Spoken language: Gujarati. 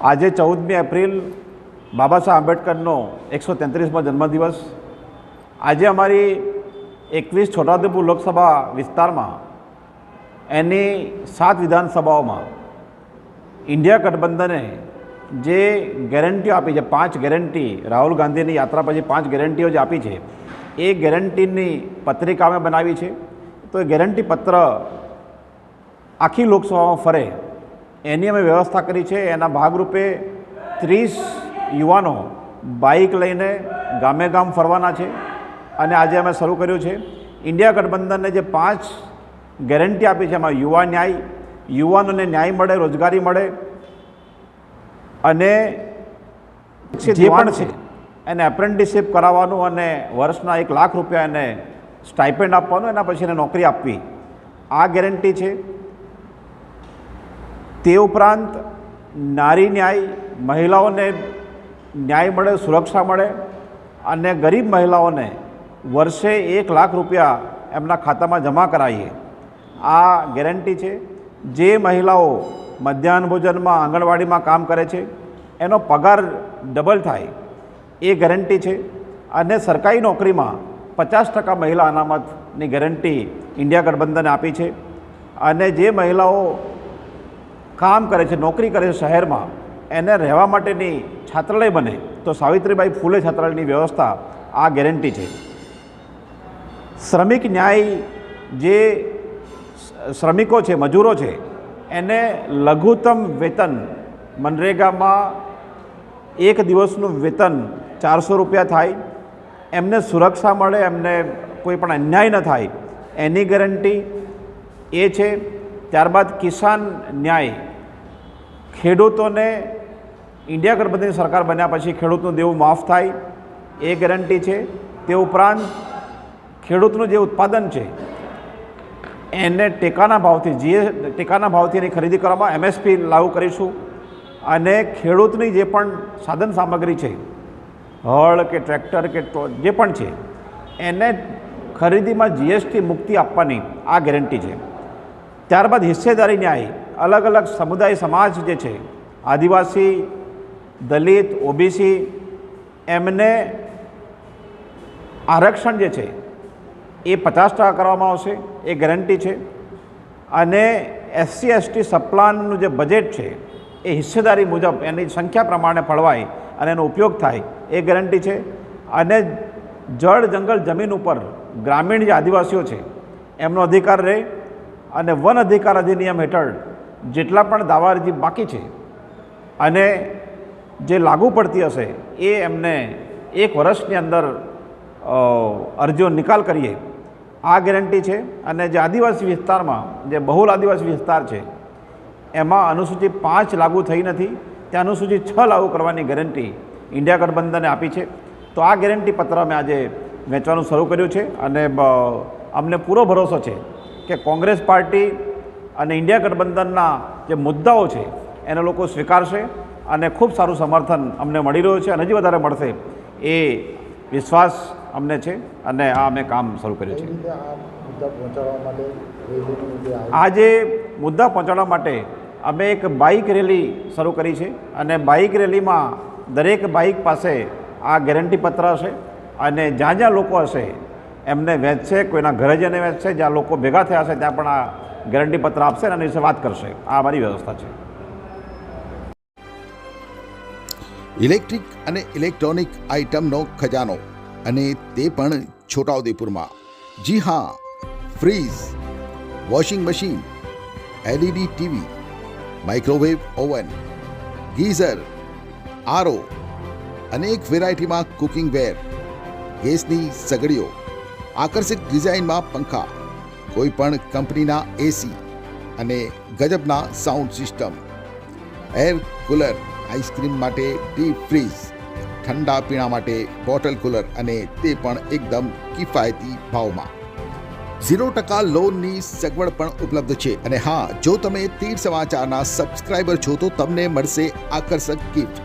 આજે ચૌદમી એપ્રિલ બાબા સાહેબ આંબેડકરનો એકસો તેત્રીસમો જન્મદિવસ. આજે અમારી એકવીસ છોટાઉદેપુર લોકસભા વિસ્તારમાં એની સાત વિધાનસભાઓમાં ઇન્ડિયા ગઠબંધને જે ગેરંટીઓ આપી છે, પાંચ ગેરંટી, રાહુલ ગાંધીની યાત્રા પછી પાંચ ગેરંટીઓ જે આપી છે, એ ગેરંટીની પત્રિકા અમે બનાવી છે. તો એ ગેરંટી પત્ર આખી લોકસભામાં ફરે. એની અમે વ્યવસ્થા કરી છે. એના ભાગરૂપે ત્રીસ યુવાનો બાઇક લઈને ગામે ગામ ફરવાના છે અને આજે અમે શરૂ કર્યું છે. ઇન્ડિયા ગઠબંધનને જે પાંચ ગેરંટી આપી છે એમાં યુવા ન્યાય યુવાનોને ન્યાય મળે રોજગારી મળે અને જે પણ છે એને એપ્રેન્ટિસશીપ કરાવવાનું અને વર્ષના એક લાખ રૂપિયા એને સ્ટાઇપેન્ડ આપવાનું એના પછી એને નોકરી આપવી. આ ગેરંટી છે. તે ઉપરાંત નારી ન્યાય, મહિલાઓને ન્યાય મળે, સુરક્ષા મળે અને ગરીબ મહિલાઓને વર્ષે એક લાખ રૂપિયા એમના ખાતામાં જમા કરાવીએ આ ગેરંટી છે. જે મહિલાઓ મધ્યાહન ભોજનમાં, આંગણવાડીમાં કામ કરે છે, એનો પગાર ડબલ થાય. એ ગેરંટી છે. અને સરકારી નોકરીમાં પચાસ ટકા મહિલા અનામતની ગેરંટી ઇન્ડિયા ગઠબંધને આપી છે. અને જે મહિલાઓ કામ કરે છે, નોકરી કરે છે શહેરમાં, એને રહેવા માટેની છાત્રાલય બને તો સાવિત્રીબાઈ ફૂલે છાત્રાલયની વ્યવસ્થા આ ગેરંટી છે. શ્રમિક ન્યાય જે શ્રમિકો છે, મજૂરો છે, એને લઘુત્તમ વેતન મનરેગામાં એક દિવસનું વેતન ચારસો રૂપિયા થાય, એમને સુરક્ષા મળે, એમને કોઈ પણ અન્યાય ન થાય, એની ગેરંટી એ છે ત્યારબાદ કિસાન ન્યાય. ખેડૂતોને ઇન્ડિયા ગઠબંધનની સરકાર બન્યા પછી ખેડૂતનું દેવું માફ થાય, એ ગેરંટી છે. તે ઉપરાંત ખેડૂતનું જે ઉત્પાદન છે, એને ટેકાના ભાવથી જીએ ટેકાના ભાવથી એની ખરીદી કરવામાં એમએસપી લાગુ કરીશું અને ખેડૂતની જે પણ સાધન સામગ્રી છે, હળ કે ટ્રેક્ટર કે જે પણ છે, એને ખરીદીમાં જીએસટી મુક્તિ આપવાની આ ગેરંટી છે. ત્યારબાદ હિસ્સેદારી ન્યાય, અલગ અલગ સમુદાય સમાજ જે છે, આદિવાસી, દલિત, ઓબીસી, એમને આરક્ષણ જે છે, એ પચાસ ટકા કરવામાં આવશે, એ ગેરંટી છે. અને એસસી, એસટી સપ્લાનનું જે બજેટ છે, એ હિસ્સેદારી મુજબ એની સંખ્યા પ્રમાણે ફળવાય અને એનો ઉપયોગ થાય, એ ગેરંટી છે. અને જળ જંગલ જમીન ઉપર ગ્રામીણ જે આદિવાસીઓ છે, એમનો અધિકાર રહે અને વન અધિકાર અધિનિયમ હેઠળ જેટલા પણ દાવા અરજી બાકી છે અને જે લાગુ પડતી હશે, એ એમને એક વર્ષની અંદર અરજીઓ નિકાલ કરીએ. આ ગેરંટી છે અને જે આદિવાસી વિસ્તારમાં જે બહુલ આદિવાસી વિસ્તાર છે, એમાં અનુસૂચિત પાંચ લાગુ થઈ નથી. ત્યાં અનુસૂચિત છ લાગુ કરવાની ગેરંટી ઇન્ડિયા ગઠબંધને આપી છે. તો આ ગેરંટી પત્ર અમે આજે વેચવાનું શરૂ કર્યું છે અને અમને પૂરો ભરોસો છે. કે કોંગ્રેસ પાર્ટી અને ઇન્ડિયા ગઠબંધનના જે મુદ્દાઓ છે એને લોકો સ્વીકારશે અને ખૂબ સારું સમર્થન અમને મળી રહ્યું છે અને હજી વધારે મળશે એ વિશ્વાસ અમને છે અને આ અમે કામ શરૂ કર્યું છે. આજે મુદ્દા પહોંચાડવા માટે અમે એક બાઇક રેલી શરૂ કરી છે અને બાઇક રેલીમાં દરેક બાઇક પાસે આ ગેરંટી પત્ર હશે અને જ્યાં જ્યાં લોકો હશે એમને વેચશે કોઈના ઘરે જઈને વેચશે જ્યાં લોકો ભેગા થયા છે, ત્યાં પણ આ ગેરંટી પત્ર આપશે અને વિશે વાત કરશે. આ અમારી વ્યવસ્થા છે. ઇલેક્ટ્રિક અને ઇલેક્ટ્રોનિક આઇટમનો ખજાનો અને તે પણ છોટાઉદેપુરમાં. જી હા, fridge, washing machine, LED TV, microwave oven, geyser, RO, અનેક વેરાયટીમાં કુકિંગ વેર, ગેસની સગડીઓ આકર્ષક ડિઝાઇનમાં પંખા, કોઈ પણ કંપનીના એસી અને ગજબના sound system air cooler ice cream માટે ડીપ ફ્રીઝ ઠંડા પીણા માટે બોટલ કુલર અને તે પણ એકદમ કિફાયતી ભાવમાં. ઝીરો ટકા લોનની સગવડ પણ ઉપલબ્ધ છે અને હા, જો તમે તીર સમાચારના સબસ્ક્રાઇબર છો તો તમને મળશે આકર્ષક ગિફ્ટ